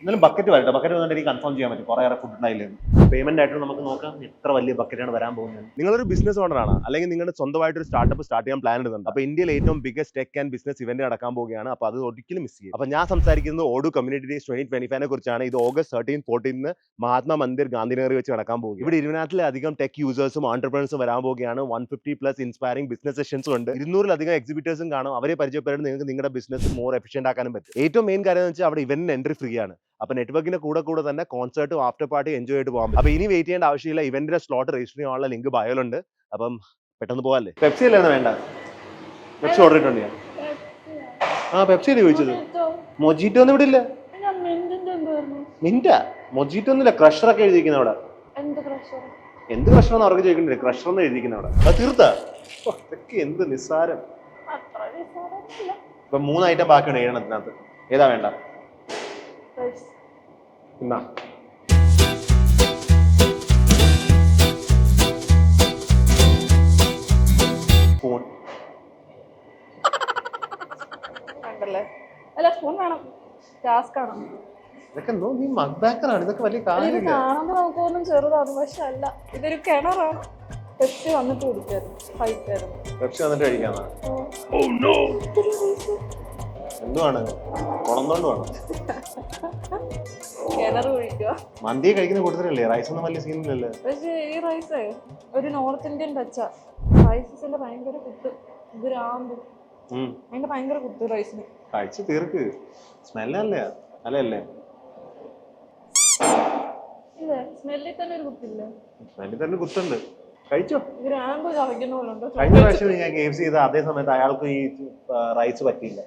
എന്നാലും ബക്കറ്റ് വരട്ടെ. ബക്കറ്റ് വന്നിട്ട് എനിക്ക് കൺഫേം ചെയ്യാൻ പറ്റും. കുറേ ഏറെ ഫുഡ് ഉണ്ടായില്ലേ പേയ്മെന്റ് ആയിട്ട് നമുക്ക് നോക്കാം. എത്ര വലിയ ബക്കറ്റാണ് വരാൻ പോകുന്നത്. നിങ്ങളൊരു ബിസിനസ് ഓണറാണ് അല്ലെങ്കിൽ നിങ്ങളുടെ സ്വന്തമായിട്ട് ഒരു സ്റ്റാർട്ടപ്പ് സ്റ്റാർട്ട് ചെയ്യാൻ പ്ലാൻ ഇടുന്നുണ്ട്. അപ്പോൾ ഇന്ത്യയിലെ ഏറ്റവും biggest tech and business event നടക്കാൻ പോവുകയാണ്. അപ്പോൾ അത് ഒരിക്കലും മിസ് ചെയ്യും അപ്പോൾ ഞാൻ സംസാരിക്കുന്നത് Odoo community days twenty twenty ഫൈവിനെ കുറിച്ചാണ്. ഇത് ഓഗസ്റ്റ് തേർട്ടീൻ ഫോർട്ടീന് മഹാത്മാ മന്ദിർ ഗാന്ധിനഗറിൽ വെച്ച് നടക്കാൻ പോകും ഇവിടെ ഇരുപതിനായിരത്തിലധികം ടെക് യൂസേഴ്സും ഓണ്ടർപ്രണേഴ്സും വരാൻ പോവുകയാണ്. One fifty plus inspiring business സെഷൻസും ഉണ്ട്. ഇരുന്നൂറിലധികം എക്സിബിറ്റേഴ്സും കാണും. അവരെ പരിചയപ്പെടുന്നത് നിങ്ങൾക്ക് നിങ്ങളുടെ ബിസിനസ് മോർ എഫിഷ്യന്റ് ആക്കാനും പറ്റും. ഏറ്റവും മെയിൻ കാര്യം എന്ന് വെച്ചാൽ അവിടെ ഇവന്റിന് എൻട്രി ഫ്രീ ആണ്. അപ്പൊ നെറ്റ്വർക്കിന്റെ കൂടെ കൂടെ തന്നെ കോൺസേർട്ടും ആഫ്റ്റർ പാർട്ടി എൻജോയ് ചെയ്ത് പോകാൻ പറ്റും. അപ്പൊ ഇനി വെയിറ്റ് ചെയ്യേണ്ട ആവശ്യമില്ല. ഇവന്റിന്റെ സ്ലോട്ട് രജിസ്റ്റർ ചെയ്യാനുള്ള ലിങ്ക് ബയോലുണ്ട് അപ്പം പെട്ടെന്ന് പോകാല്ലേ? പെപ്സി അല്ലേ വേണ്ട പെപ്സി ഓർഡർ ഇട്ടുണ്ട് ഞാൻ. ആ പെപ്സി അല്ലേ ചോദിച്ചത്? മൊജീറ്റോ ഒന്നും ഇവിടെ ഇല്ല. മിന്റ മൊജിറ്റോ ഒന്നുമില്ല. ക്രഷർ ഒക്കെ എഴുതിയിരിക്കുന്ന അവിടെ. എന്ത് ക്രഷർ? എന്ന് അവർക്ക് ചോദിക്കണ്ടേ? ക്രഷർ എന്ന് എഴുതിയിരിക്കുന്ന അവിടെ. അത് തീർത്താ? ഇതൊക്കെ എന്ത് നിസ്സാരം. ഇപ്പൊ മൂന്ന് ഐറ്റം ബാക്കിയുണ്ട്. ഏഴെണ്ണത്തിനകത്ത് ഏതാ വേണ്ട. എന്നാ ഫോൺ വേണ്ടല്ലേ അല്ല ഫോൺ വേണം. ടാസ്ക് ആണ്. ഇതൊക്കെ എന്തോ നീ മഗ്ബാക്കറാണ് ഇതൊക്കെ വലിയ ഇത് കാര്യമില്ല. കാണുമ്പോൾ നമുക്കൊന്നും ചെറുതാണ്. പക്ഷെ അല്ല. ഇതൊരു കിണറാണ് പെപ്സി വന്നിട്ട് കുടിക്കായിരുന്നു. കഴിക്കായിരുന്നു. പെപ്സി വന്നിട്ട് കഴിക്കാന്നാ? ഓ. എന്തുവാണ്? കുളന്തോണ്ട് വേണം. മന്തി കഴിക്കുന്ന കൂട്ടത്തിലല്ലേ? റൈസ് ഒന്നും വലിയ സീനില്ലല്ലേ പക്ഷേ ഈ റൈസ് ഒരു നോർത്ത് ഇന്ത്യൻ ടച്ചാ റൈസസിന്റെ ഭയങ്കര കുത്ത് ഗ്രാമ്പ്. അതിന്റെ ഭയങ്കര കുത്ത് റൈസിന് കഴിച്ച് തീർക്ക്. സ്മെല്ലല്ലേ അല്ലല്ലേ ഇല്ലേ? സ്മെല്ലിൽ തന്നെ ഒരു കുത്തില്ല. സ്മെല്ലിൽ തന്നെ കുത്തുണ്ട്. കഴിച്ചോ? കഴിഞ്ഞ പ്രാവശ്യം ഞാൻ കെ എഫ് സി ചെയ്ത അതേ സമയത്ത് അയാൾക്ക് ഈ റൈസ് പറ്റിയില്ല.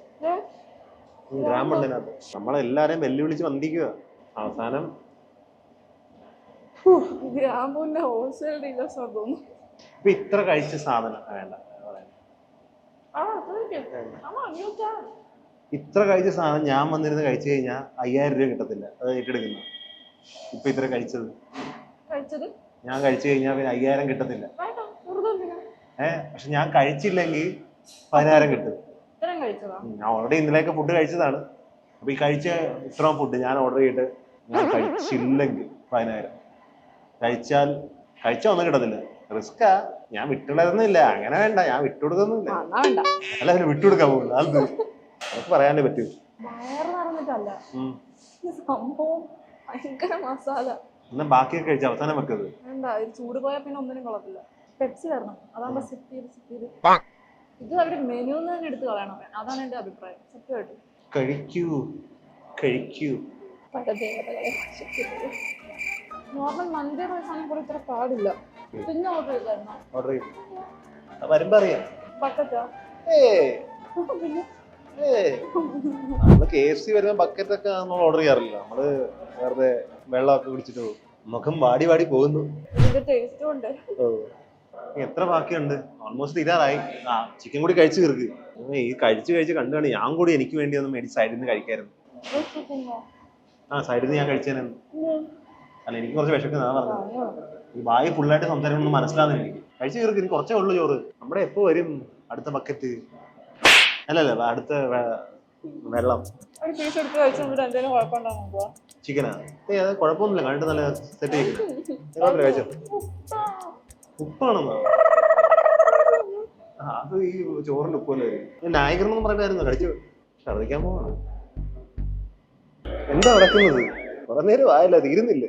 ഏ? ഗ്രാം ഉണ്ടതിനകത്ത് നമ്മളെല്ലാരെയും വെല്ലുവിളിച്ച് വന്ദിക്കുക. അവസാനം ഗ്രാമ്പൂന്റെ ഹോൾസെയിൽ ഡീലേഴ്സ് തോന്നുന്നു. ഇപ്പൊ ഇത്ര കഴിച്ച സാധനം വേണ്ട ഇത്ര കഴിച്ച സാധനം ഞാൻ വന്നിരുന്ന് കഴിച്ചു കഴിഞ്ഞാൽ അയ്യായിരം രൂപ കിട്ടത്തില്ല. അത് ഏറ്റെടുക്കുന്ന. ഇപ്പൊ ഇത്ര കഴിച്ചത്. ഞാൻ കഴിച്ചു കഴിഞ്ഞാൽ പിന്നെ അയ്യായിരം കിട്ടത്തില്ല? ഏഹ് പക്ഷെ ഞാൻ കഴിച്ചില്ലെങ്കിൽ പതിനായിരം കിട്ടും. ഞാൻ ഓൾറെഡി ഇന്നലെയൊക്കെ ഫുഡ് കഴിച്ചതാണ്. അപ്പൊ ഈ കഴിച്ച ഇത്ര ഫുഡ് ഞാൻ ഓർഡർ ചെയ്തിട്ട് ഞാൻ കഴിച്ചില്ലെങ്കിൽ പതിനായിരം. കഴിച്ചാൽ കഴിച്ചാൽ ഒന്നും കിട്ടത്തില്ല. റിസ്ക്കാ ഞാൻ വിട്ടുകളയൊന്നുമില്ല അങ്ങനെ വേണ്ട. ഞാൻ വിട്ടുകൊടുക്കുന്നില്ല ആ, വേണ്ട. അല്ല അതിന് വിട്ടുകൊടുക്കാൻ പോകില്ല അത് നമുക്ക് പറയാനേ പറ്റൂ. സംഭവം ഭയങ്കര മസാല. എന്നാ ബാക്കിയൊക്കെ കഴിച്ച അവസാനം വെക്കത് എന്താ ചൂട് പോയാൽ പിന്നെ ഒന്നിനും കൊള്ളത്തില്ല. പെപ്സി തരണം. അതാകുമ്പോ സിപ്പ് ചെയ്ത് സിപ്പ് ചെയ്ത്. ഇത് അവർ മെനു തന്നെ എടുത്ത് കളയണം. അതാണ് എന്റെ അഭിപ്രായം. സത്യമായിട്ട്. കഴിക്കൂ. കഴിക്കൂ. നോർമൽ മന്തി സാധനം കൂടെ ഇത്ര പാടില്ല. പിന്നെ ഓർഡർ ചെയ്തായിരുന്നു? ഓർഡർ വരുമ്പോ അറിയാം. ബക്കറ്റാ ഏയ്. പിന്നെ? ഏയ്. നമ്മൾ കെ എഫ് സി വരുമ്പോ ബക്കറ്റ് ഒക്കെ നമ്മൾ ഓർഡർ ചെയ്യാറില്ല. നമ്മൾ വെറുതെ വെള്ളമൊക്കെ കുടിച്ചിട്ട് പോകും. മുഖം വാടി വാടി പോകുന്നു. ടേസ്റ്റും ഉണ്ട്. എത്ര ബാക്കിയുണ്ട്? ഓൾമോസ്റ്റ് തീരാറായി ആ ചിക്കൻ കൂടി കഴിച്ചു തീർക്ക്. ഈ കഴിച്ചു കഴിച്ച് കണ്ടാണ് ഞാൻ കൂടി എനിക്ക് വേണ്ടി ഒന്ന് മേടിച്ച് സൈഡിൽ നിന്ന് കഴിക്കായിരുന്നു. ആ സൈഡിൽ നിന്ന് ഞാൻ കഴിച്ചു അല്ല എനിക്ക് കുറച്ച് വിശക്കുന്നതാ പറഞ്ഞത്. ഈ ബായ് ഫുള്ളായിട്ട് സംസാരിക്കണം മനസ്സിലാകുന്നില്ല എനിക്ക്. കഴിച്ചു തീർക്ക് ഇനി കുറച്ചേ ഉള്ളൂ ചോറ്. നമ്മുടെ എപ്പോ വരും അടുത്ത ബക്കറ്റ് അല്ലല്ല അടുത്ത വെള്ളം. ചിക്കനാ ഏ അത് കുഴപ്പമൊന്നുമില്ല. കണ്ടിട്ട് നല്ല സെറ്റ് ചെയ്യും കഴിച്ചോ ഉപ്പാണെന്നോ ആ, അത് ഈ ചോറിന്റെ ഉപ്പല്ലേ നായകർന്ന് പറഞ്ഞായിരുന്നു കഴിച്ചു ഛർദിക്കാൻ പോവാണ്. എന്താ നടക്കുന്നത്? കുറെ നേരം ആയല്ല തീരുന്നില്ല.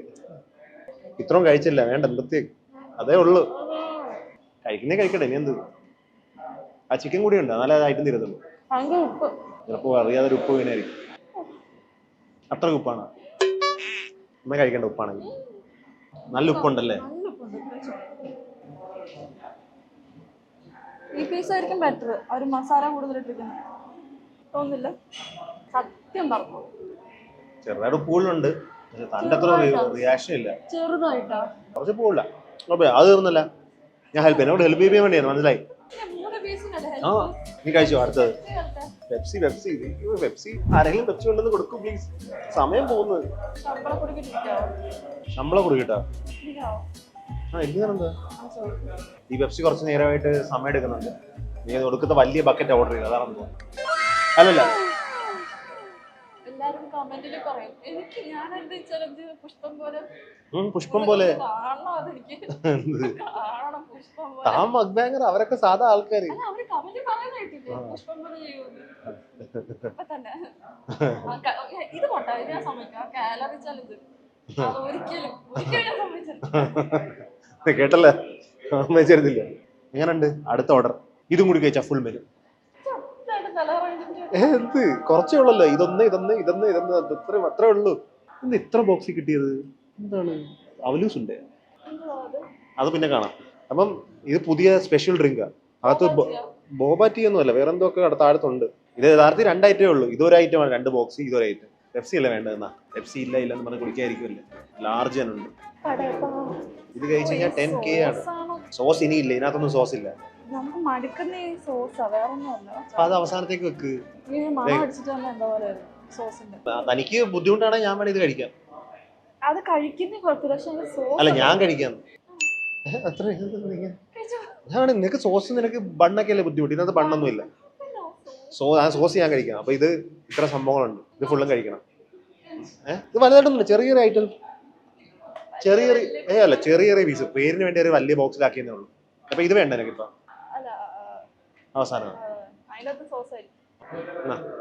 ഇത്രയും കഴിച്ചില്ല വേണ്ട നിർത്തിയേക്ക് അതേ ഉള്ളു. കഴിക്കുന്നേ കഴിക്കട്ടെ ഇനി എന്ത്? ആ ചിക്കൻ കൂടി ഉണ്ട്? നല്ല ഭയങ്കര ഉപ്പ്. ചിലപ്പോ അറിയാതെ ഒരു ഉപ്പ് വീണായിരിക്കും അത്ര ഉപ്പാണ്? അമ്മ കഴിക്കേണ്ട ഉപ്പാണെങ്കിൽ. നല്ല ഉപ്പുണ്ടല്ലേ. ഈ പീസ് ആയിരിക്കും ബെറ്റർ അവർ മസാല കൂടുതൽ ഇട്ടിരിക്കുന്നത്. തോന്നില്ല സത്യം പറഞ്ഞു. ചെറുതായിട്ട് പൂളുണ്ട്. പക്ഷെ തന്റെ അത്ര റിയാക്ഷൻ ഇല്ല. ചെറുതായിട്ടാ. കുറച്ച് പൂളില്ല കുഴപ്പമില്ല അത് തീർന്നില്ല. ഞാൻ ഹെൽപ്പ് എന്നോട് ഹെൽപ്പ് ചെയ്യാൻ വേണ്ടിയാണ് മനസ്സിലായി? മൂന്ന് പീസിനല്ലേ ആ നീ കഴിച്ചോ? അടുത്തത്. പെപ്സി പെപ്സി പെപ്സി ആരെങ്കിലും പെപ്സി ഉണ്ടെന്ന് കൊടുക്കും പ്ലീസ് സമയം ശമ്പളം കൊടുക്കട്ടോ? ഈ പെപ്സി കുറച്ച് നേരമായിട്ട് സമയം എടുക്കുന്നുണ്ട്. നീ അത് കൊടുക്കുന്ന വലിയ ബക്കറ്റ് ഓർഡർ ചെയ്ത് അതാണെന്ന് തോന്നുന്നു. അല്ലല്ല. എല്ലാരും കമന്റിൽ പറയും എനിക്ക് ഞാൻ എന്ത് ചലഞ്ച് പുഷ്പം പോലെ പുഷ്പം പോലെ. കാണണം അതെനിക്ക്. എന്ത്? കാണണം പുഷ്പം പോലെ. താൻ മക്ബാങ്കർ അവരൊക്കെ സാധാ ആൾക്കാര്. അല്ല അവർ കമന്റ് പുഷ്പം പോലെ ചെയ്യുമെന്ന് തന്നെ. ആ ക- ഇത് പോട്ടെ ഇത് ഞാൻ സമ്മതിക്കാം. കാലറി ചലഞ്ച് അത് ഒരിക്കലും ഒരിക്കലും ഞാൻ സമ്മതിച്ചില്ല കേട്ടല്ലേ? സമ്മതിച്ചിരുന്നില്ല എങ്ങനെയുണ്ട് അടുത്ത ഓർഡർ ഇതും കൂടി കഴിച്ചാ ഫുൾ മെനു എന്ത്? കുറച്ചേ ഉള്ളല്ലോ. ഇതൊന്ന് ഇതൊന്ന് ഇതൊന്ന് ഇതൊന്ന്. ഇത്രയും ഇത്ര അത്രേ ഉള്ളൂ. എന്ത് ഇത്ര ബോക്സിൽ കിട്ടിയത്? എന്താണ്? അവലൂസ് ഉണ്ട് അത്? പിന്നെ കാണാം. അപ്പം ഇത് പുതിയ സ്പെഷ്യൽ ഡ്രിങ്ക് അകത്ത് ബോബാറ്റി ബോബ ടീ ഒന്നും അല്ല വേറെന്തൊക്കെ എന്തോ ഒക്കെ താഴത്തുണ്ട്. ഇത് യഥാർത്ഥത്തിൽ രണ്ട് ഐറ്റമേ ഉള്ളൂ. ഇതൊരു ഐറ്റമാണ് രണ്ട് ബോക്സ് ഇതൊരു ഐറ്റം പെപ്സി അല്ലേ വേണ്ടതെന്നാ പെപ്സി ഇല്ല ഇല്ല എന്ന് പറഞ്ഞ് കുടിക്കായിരിക്കുമല്ലേ ലാർജ് ഉണ്ട്. ഇത് കഴിച്ച് കഴിഞ്ഞാൽ ടെൻ കെ ആണ്. സോസ് ഇനി ഇല്ല ഇതിനകത്തൊന്നും സോസ് ഇല്ല. അപ്പൊ അത് അവസാനത്തേക്ക് വെക്ക്. തനിക്ക് ബുദ്ധിമുട്ടാണെങ്കിൽ ഞാൻ വേണേ ഇത് കഴിക്കാം. അത് കഴിക്കുന്ന അല്ല ഞാൻ കഴിക്കാം. അത്ര നിനക്ക് സോസ് നിനക്ക് ബണ്ണൊക്കെ അല്ലേ ബുദ്ധിമുട്ട്? ഇതിനകത്ത് ബണ്ണൊന്നും ഇല്ല സോ ആ സോസ് ഞാൻ കഴിക്കണം. അപ്പൊ ഇത് ഇത്ര സംഭവങ്ങളുണ്ട്. ഇത് ഫുള്ളും കഴിക്കണം. ഏഹ് ഇത് വലുതായിട്ടൊന്നുമില്ല. ചെറിയ ചെറിയ ഐറ്റം ചെറിയ ചെറിയ ഏ അല്ല ചെറിയ ചെറിയ പീസ് പേരിന് വേണ്ടി ഒരു വലിയ ബോക്സിലാക്കിയെന്നേ ഉള്ളൂ. അപ്പൊ ഇത് വേണ്ട എനിക്ക് ഇപ്പൊ അവസാനം.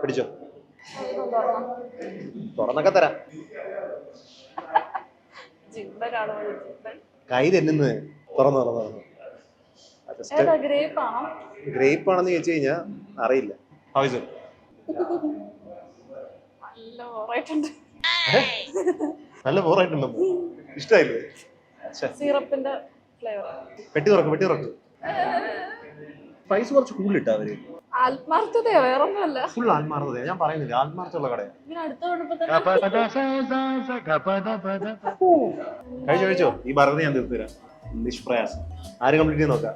പിടിച്ചോ? തുറന്നൊക്കെ തരാം. കൈ തെന്നുന്നത് തുറന്നു തുറന്നു തുറന്നു. ഗ്രേപ്പ് ആണെന്ന് ചോദിച്ചു കഴിഞ്ഞാൽ അറിയില്ല. ഹൗസ് നല്ല ഓറായിട്ടുണ്ട് നല്ല ബോറായിട്ടുണ്ടോ ഇഷ്ടമായില്ലേ ശ്ശെ, സിറപ്പിന്റെ ഫ്ലേവർ പെട്ടി തുറക്ക് പെട്ടി തുറക്ക്. പൈസ കുറച്ച് കൂടുതലിട്ടാ അവർ. ആത്മാർത്ഥതയോ വേറൊന്നുമല്ല. ഫുൾ ആത്മാർത്ഥത ഞാൻ പറയുന്നില്ല ആത്മാർത്ഥമുള്ള കടയാ. കഴിച്ചോ കഴിച്ചോ? ഈ ബർഗർ ഞാൻ തീർത്തു തരാം. നിഷ്പ്രയാസം. ആര് കംപ്ലീറ്റ് നോക്കാം?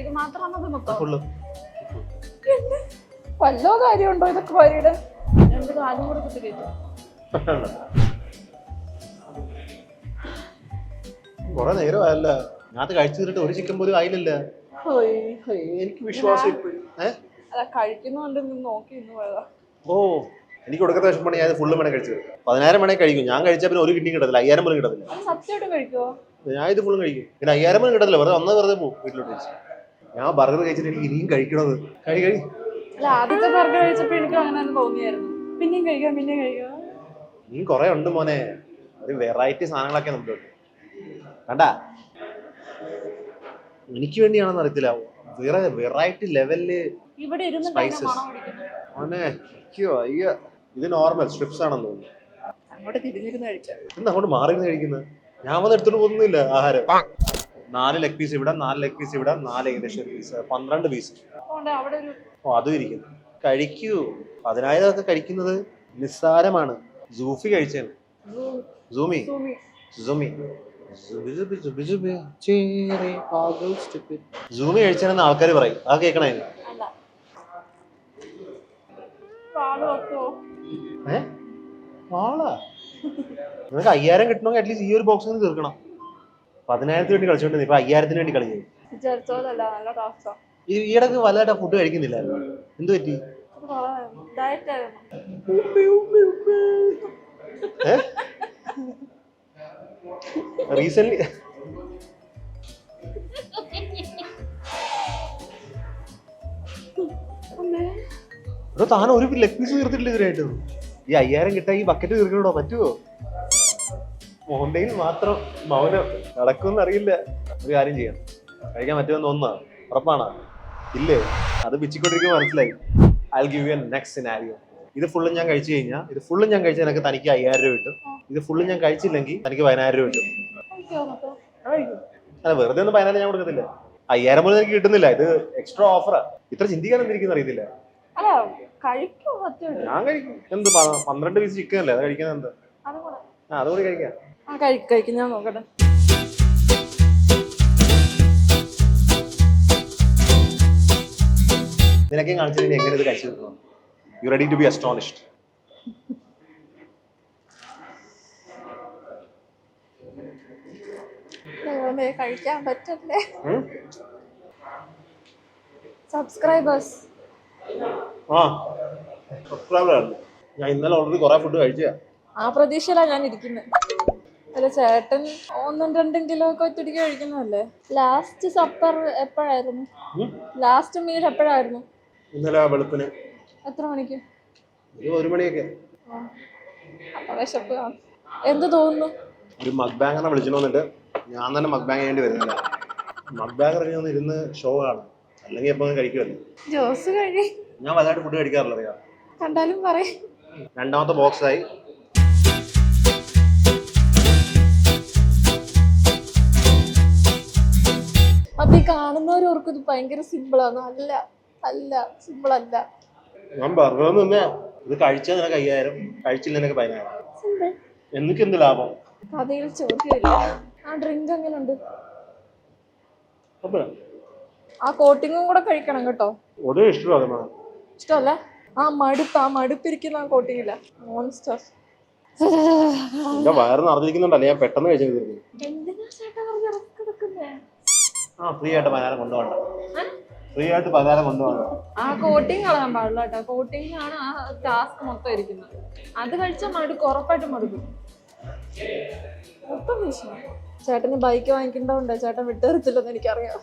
ഇത് മാത്രമാണ് മൊത്തം? ഫുള്ള് വല്ലോ കാര്യമുണ്ടോ ഇതൊക്കെ ഭാര്യയുടെ രണ്ട് കാലും കൂടെ കുത്തി കയറ്റും. കൊറേ നേരമായല്ല ഞാനത് കഴിച്ചു തീർന്നിട്ട് ഒരു ചിക്കൻ പോലും ആയില്ലല്ല. എനിക്ക് വിശ്വാസം ഇപ്പോഴും ഏഹ് അല്ല കഴിക്കുന്നുണ്ട് നോക്കി ഓ എനിക്ക് കൊടുക്കാത്ത വിഷമമാണ് ഞാൻ ഫുള്ള് മണി കഴിച്ചത് പതിനായിരം മണി കഴിക്കും. ഞാൻ കഴിച്ചാൽ പിന്നെ ഒരു കിഡ്നി കിട്ടത്തില്ല അയ്യായിരം പോലും കിട്ടത്തില്ല. സത്യമായിട്ട് ഞാൻ ഇത് ഫുള്ളും കഴിക്കും. പിന്നെ അയ്യായിരം പോലും കിട്ടത്തില്ല വെറുതെ ഒന്ന് വെറുതെ പോകും വീട്ടിലോട്ട് കഴിച്ച്. ഞാൻ ബർഗർ കഴിച്ചിട്ട് എനിക്ക് ഇനിയും കഴിക്കണത്. കഴി കഴി. അല്ല ആദ്യത്തെ ബർഗർ കഴിച്ചപ്പോ എനിക്ക് അങ്ങനെ തന്നെ തോന്നിയായിരുന്നു. പിന്നെയും കഴിക്കാം പിന്നെയും കഴിക്കാം? ഇനി കുറെ ഉണ്ട് മോനെ. ഒരു വെറൈറ്റി സാധനങ്ങളൊക്കെ നമുക്ക് കണ്ട? എനിക്ക് വേണ്ടിയാണെന്ന് അറിയത്തില്ല. വേറെ വെറൈറ്റി ലെവലിൽ ഇവിടെ ഇരുന്ന് സ്പൈസസ് മോനെ അയ്യോ അയ്യോ. ഇത് നോർമൽ സ്ട്രിപ്സ് ആണെന്ന് തോന്നുന്നു. അങ്ങോട്ട് തിരിഞ്ഞിരുന്ന് കഴിക്കാം എന്താ അങ്ങോട്ട് മാറി കഴിക്കുന്നത്? ഞാൻ വന്ന് എടുത്തിട്ട് പോകുന്നില്ല ആഹാരം. നാല് ലെഗ് പീസ് ഇവിടെ നാല് ലെഗ് പീസ് ഇവിടെ നാല് ഏകദേശം പീസ് പന്ത്രണ്ട് പീസ് അവിടെ ഒരു ഓ അതും ഇരിക്കുന്നു കഴിക്കൂ. പതിനായിരമൊക്കെ കഴിക്കുന്നത് നിസ്സാരമാണ്. സൂഫി കഴിച്ചാണ് സൂമി സൂമി സൂമി കഴിച്ചാണെന്ന് ആൾക്കാർ പറയും. അത് കേക്കണേ നിനക്ക് അയ്യായിരം കിട്ടണമെങ്കിൽ അറ്റ്ലീസ്റ്റ് ഈ ഒരു ബോക്സ് തീർക്കണം. പതിനായിരത്തിന് വേണ്ടി കളിച്ചോണ്ടിരുന്നു. ഇപ്പൊ അയ്യായിരത്തിന് വേണ്ടി കളിച്ചു ഈ ഈയിടക്ക് വല്ലതായിട്ട് ഫുഡ് കഴിക്കുന്നില്ലായിരുന്നു. എന്ത് പറ്റി? റീസെന്റ് ഇവിടെ താൻ ഒരു ലെഗ് പീസ് തീർത്തിട്ടില്ല ഇതിനായിട്ട്. ഈ അയ്യായിരം കിട്ടാൻ ഈ ബക്കറ്റ് തീർക്കണോ പറ്റുമോ മോണ്ടയിൽ മാത്രം മൗനം നടക്കുമെന്ന് അറിയില്ല. ഒരു കാര്യം ചെയ്യാം കഴിക്കാൻ പറ്റുമെന്ന് തോന്നുന്ന ഉറപ്പാണ്? ഇല്ലേ? അത് പിച്ചിക്കൊണ്ടിരിക്കുമ്പോൾ മനസ്സിലായി. I give you a next scenario ഇത് ഫുള്ളും ഞാൻ കഴിച്ചു കഴിഞ്ഞാൽ ഇത് ഫുള്ളും ഞാൻ കഴിച്ചാൽ എനിക്ക് തനിക്ക് അയ്യായിരം രൂപ കിട്ടും. ഇത് ഫുള്ളും ഞാൻ കഴിച്ചില്ലെങ്കിൽ തനിക്ക് പതിനായിരം രൂപ കിട്ടും. അല്ല വെറുതെ ഒന്നും പതിനായിരം ഞാൻ കൊടുക്കത്തില്ല. അയ്യായിരം പോലും എനിക്ക് കിട്ടുന്നില്ല. ഇത് എക്സ്ട്രാ ഓഫറാ ഇത്ര ചിന്തിക്കാൻ എന്തിരിക്കുന്ന അറിയത്തില്ല. ഞാൻ കഴിക്കും. എന്ത് പന്ത്രണ്ട് പീസ് ചിക്കൻ അല്ലേ? അത് കഴിക്കുന്നത് എന്ത്? ആ അതുകൂടി കഴിക്കാം. ആ കഴിക്കും കഴിക്കും ഞാൻ നോക്കട്ടെ. നിനക്കെ കാണിച്ചത് ഇനി എങ്ങനെ ഇത് കഴിച്ചു കിട്ടണം you ready to be astonished കഴിക്കാൻ പറ്റല്ലേ സബ്സ്ക്രൈബേഴ്സ് ആ സബ്സ്ക്രൈബർ ഞാൻ ഇന്നലെ ഓൾറെഡി കുറെ ഫുഡ് കഴിച്ചാ ആ പ്രതീക്ഷയിലാണ് ഞാൻ ഇരിക്കുന്നത് അല്ല ചേട്ടൻ ഒന്നും രണ്ടും കിലോ ഒക്കെ ഒത്തിരിക്ക് കഴിക്കുന്നതല്ലേ? ലാസ്റ്റ് സപ്പർ എപ്പോഴായിരുന്നു? ലാസ്റ്റ് മീൽ എപ്പോഴായിരുന്നു? ഇന്നലെ വെളുപ്പിന്. എത്ര മണിക്ക്? ഒരു മണിയൊക്കെ. അപ്പൊ വിശപ്പ് എന്ത് തോന്നുന്നു? ഒരു മഗ് ബാങ്കറിനെ വിളിച്ചിട്ട് വന്നിട്ട് ഞാൻ തന്നെ മഗ് ബാങ്ക് ചെയ്യേണ്ടി വരുന്നില്ല മഗ് ബാങ്കർ ഒന്ന് ഇരുന്ന് ഷോ കാണും. അല്ലെങ്കിൽ എപ്പോൾ കഴിക്കുമല്ലോ ജോസ് കഴി. ഞാൻ വലുതായിട്ട് ഫുഡ് കഴിക്കാറില്ല അറിയാം. കണ്ടാലും പറയും. രണ്ടാമത്തെ ബോക്സ് ആയി. അത് ഈ കാണുന്നവർ ഓർക്കും ഇത് ഭയങ്കര സിമ്പിളാണ് അല്ല അല്ല സിമ്പിൾ അല്ല ഞാൻ പറഞ്ഞു നിന്നേ ഇത് കഴിച്ചാൽ നിനക്ക് അയ്യായിരം കഴിച്ചില്ല നിനക്ക് പതിനായിരം. സിമ്പിൾ എനിക്ക് എന്ത് ലാഭം? കഥയിൽ ചോദ്യമില്ല. ആ ഡ്രിങ്ക് എങ്ങനെ ഉണ്ട് ആ കോട്ടിങ്ങും കൂടെ കഴിക്കണം കേട്ടോ. ഒരേ ഇഷ്ടമാണ് ഇഷ്ടമല്ല? ആ മടുപ്പ് ആ മടുപ്പിരിക്കുന്ന ആ കോട്ടിങ്ങില്ല മോൺസ്റ്റർ എന്റെ വയറ് നിറഞ്ഞിരിക്കുന്നുണ്ടല്ലേ ഞാൻ പെട്ടെന്ന് കഴിച്ചു തീർന്നു എന്തിനാ ചേട്ടാ വെറുതെ ആ ഫ്രീ ആയിട്ട് പതിനായിരം കൊണ്ടുപോകണ്ട. ഫ്രീ ആയിട്ട് പതിനായിരം കൊണ്ടുപോകണ്ട ആ കോട്ടിങ് കളയാൻ പാടില്ല കേട്ടോ. കോട്ടിങ്ങിലാണ് ആ ടാസ്ക് മൊത്തം ഇരിക്കുന്നത്. അത് കഴിച്ചാൽ മടുക്കും ഉറപ്പായിട്ടും മടുക്കും. മൊത്തം ഭീഷണി ചേട്ടന് ബൈക്ക് വാങ്ങിക്കേണ്ടതുണ്ട്? ചേട്ടൻ വിട്ടുതരത്തില്ലെന്ന് എനിക്കറിയാം.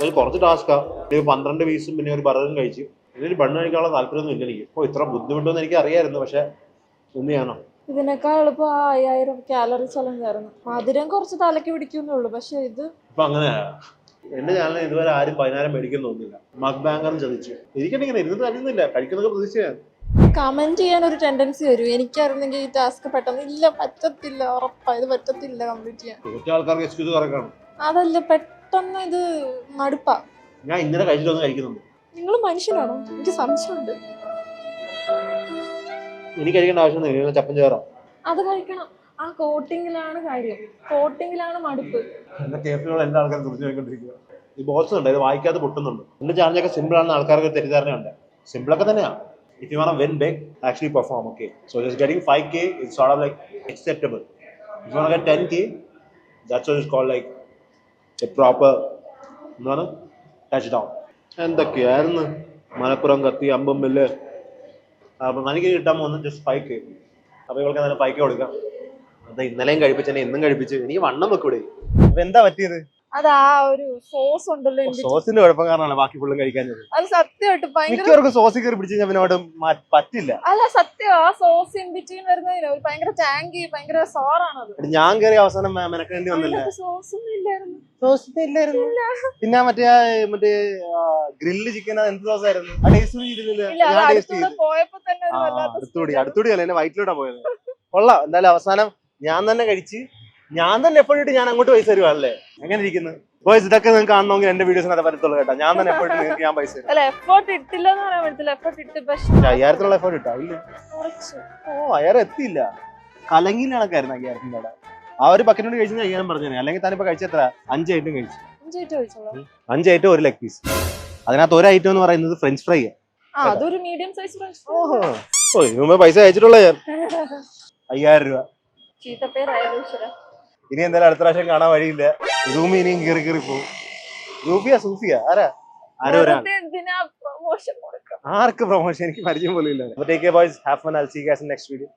അത് കുറച്ച് ടാസ്കാ ഒരു പന്ത്രണ്ട് പീസും പിന്നെ ഒരു ബർഗറും കഴിച്ചു ഇതിന് ബണ്ണ് കഴിക്കാനുള്ള താല്പര്യമൊന്നും ഇല്ല എനിക്ക്. ഇപ്പോൾ ഇത്ര ബുദ്ധിമുട്ടൊന്നും എനിക്ക് അറിയായിരുന്നു പക്ഷെ എന്ത് ചെയ്യണം ഇതിനേക്കാൾ എളുപ്പം ആ അയ്യായിരം കാലറി ചലഞ്ച് ആയിരുന്നു മധുരം കുറച്ച് തലക്ക് പിടിക്കുന്നേ ഉള്ളൂ. പക്ഷെ ഇത് ഇപ്പൊ അങ്ങനെ എന്റെ ചാനലിൽ ഇതുവരെ ആരും പതിനായിരം മേടിക്കുന്നു തോന്നില്ല മഗ് ബാങ്കറും ചതിച്ചു. എനിക്കിങ്ങനെ ഇരുന്ന് തരുന്നില്ല കഴിക്കുന്നൊക്കെ പ്രതീക്ഷയാണ് കമന്റ് ചെയ്യാൻ ഒരു ടെൻഡൻസി വരും. എനിക്കായിരുന്നെങ്കിൽ ഈ ടാസ്ക് പെട്ടെന്ന് ഇല്ല പറ്റത്തില്ല ഉറപ്പായത് പറ്റത്തില്ല കംപ്ലീറ്റ് ചെയ്യാൻ. കുറച്ച് ആൾക്കാർക്ക് എക്സ്ക്യൂസ് കറക്കാണ് അതല്ല പെട്ടെന്ന് ഇത് മടുപ്പാ. ഞാൻ ഇന്നലെ കഴിച്ചിട്ടൊന്നും കഴിക്കുന്നുണ്ട്. നിങ്ങൾ മനുഷ്യനാണോ? എനിക്ക് സംശയമുണ്ട്. എനിക്ക് കഴിക്കേണ്ട ആവശ്യമൊന്നുമില്ല ചപ്പൻ ചേറാം? അത് കഴിക്കണം. ആ കോട്ടിങ്ങിലാണ് കാര്യം. കോട്ടിങ്ങിലാണ് മടുപ്പ്. എന്റെ കേസുകൾ എല്ലാ ആൾക്കാരും കുറിച്ച് പോയിക്കൊണ്ടിരിക്കുക ഈ ബോക്സ് ഉണ്ട് ഇത് വായിക്കാതെ പൊട്ടുന്നുണ്ട്. എന്റെ ചാനലൊക്കെ സിമ്പിൾ ആണെന്ന് ആൾക്കാർക്ക് തെറ്റിദ്ധാരണയുണ്ട്. സിമ്പിൾ ഒക്കെ തന്നെയാണ് if you want when big actually perform okay so just getting five K it sort of like if you want to get 10k that's what is called like a proper എന്താണ്? Touch down എന്തൊക്കെയായിരുന്നു? മലപ്പുറം കത്തി അമ്പം mill. അപ്പം എനിക്ക് കിട്ടാൻ പോകുന്നത് just five K അപ്പോൾ ഇവൾക്ക് എന്തായാലും ഫൈവ് കെ കൊടുക്കാം. അത് ഇന്നലെയും കഴിപ്പിച്ചെന്നെ ഇന്നും കഴിപ്പിച്ചു എനിക്ക് വണ്ണം വെക്കൂടെ അപ്പൊ എന്താ പറ്റിയത്? അതാ ആ ഒരു സോസ് ഉണ്ടല്ലോ. സോസിന്റെ കുഴപ്പം കാരണമാണ് ബാക്കി ഫുള്ളും കഴിക്കാഞ്ഞത്. അത് സത്യമായിട്ട് ഭയങ്കര സോസിൽ കയറി പിടിച്ച് കഴിഞ്ഞാൽ പിന്നെ അവിടെ പറ്റില്ല. അല്ല സത്യം ആ സോസ് ഇൻ ബിറ്റ്വീൻ വരുന്നതിന് ഒരു ഭയങ്കര ടാങ്കി ഭയങ്കര സോറാണത് ഞാൻ കയറി അവസാനം മെനക്കേണ്ടി വന്നില്ല. സോസ് ഒന്നും ഇല്ലായിരുന്നു. സോസ് ഇല്ലായിരുന്നു. പിന്നെ മറ്റേ മറ്റേ ഗ്രില്ല് ചിക്കൻ എന്ത് സോസ് ആയിരുന്നു? ആ ടേസ്റ്റ് ചെയ്തില്ല അടുത്തൂടെ. അടുത്തൂടി അല്ല എന്നെ വയറ്റിലൂടെ പോയത്. കൊള്ളാം. എന്തായാലും അവസാനം ഞാൻ തന്നെ കഴിച്ച് ഞാൻ തന്നെ എപ്പോഴും ഇട്ട് ഞാൻ അങ്ങോട്ട് പൈസ തരുവാണല്ലേ എങ്ങനെ ഇരിക്കുന്നു? ബോയ്സ് ഇതൊക്കെ നിങ്ങൾക്ക് കാണണമെങ്കിൽ എന്റെ വീഡിയോസ് വീഡിയോസിനകത്ത് പറ്റത്തുള്ളൂ കേട്ടോ. ഞാൻ തന്നെ എപ്പോഴും നിങ്ങൾക്ക് ഞാൻ പൈസ തരും. അല്ല എഫേർട്ട് ഇട്ടില്ല എന്ന് പറയാൻ പറ്റത്തില്ല. എഫേർട്ട് ഇട്ട് പക്ഷേ അയ്യായിരത്തിലുള്ള എഫേർട്ട് ഇട്ടോ? ഇല്ല. ഓ അയ്യായിരം എത്തിയില്ല. കലങ്ങിന്റെ കണക്കായിരുന്നു അയ്യായിരത്തിന്റെ അവിടെ ആ ഒരു ബക്കറ്റിനോട് കഴിച്ചാൽ അയ്യായിരം പറഞ്ഞു അല്ലെങ്കിൽ താനിപ്പോ കഴിച്ചെത്ര അഞ്ച് ഐറ്റം കഴിച്ചു. അഞ്ചായിട്ട് അഞ്ച് ഐറ്റം ഒരു ലെഗ് പീസ് അതിനകത്ത് ഒരു ഐറ്റം എന്ന് പറയുന്നത് ഫ്രഞ്ച് ഫ്രൈ ആ. അതൊരു മീഡിയം സൈസ് ഫ്രഞ്ച് ഓഹോ. ഓ ഇതിനു മുമ്പ് പൈസ അയച്ചിട്ടുള്ള അയ്യായിരം രൂപ. ചീത്തപ്പേരായാലും ഇനി എന്തായാലും അടുത്ത പ്രാവശ്യം കാണാൻ വഴിയില്ല. റൂമി ഇനിയും കീറി കീറി പോകും റൂബിയ സൂഫിയ? ആരാ? ആരോ ഒരാൾ. ആർക്ക് പ്രൊമോഷൻ എനിക്ക് പരിചയം പോലും ഇല്ല. Take care boys half fun I see guys next video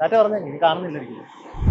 tata പറഞ്ഞേ ഇനി കാണുന്നില്ല എനിക്ക്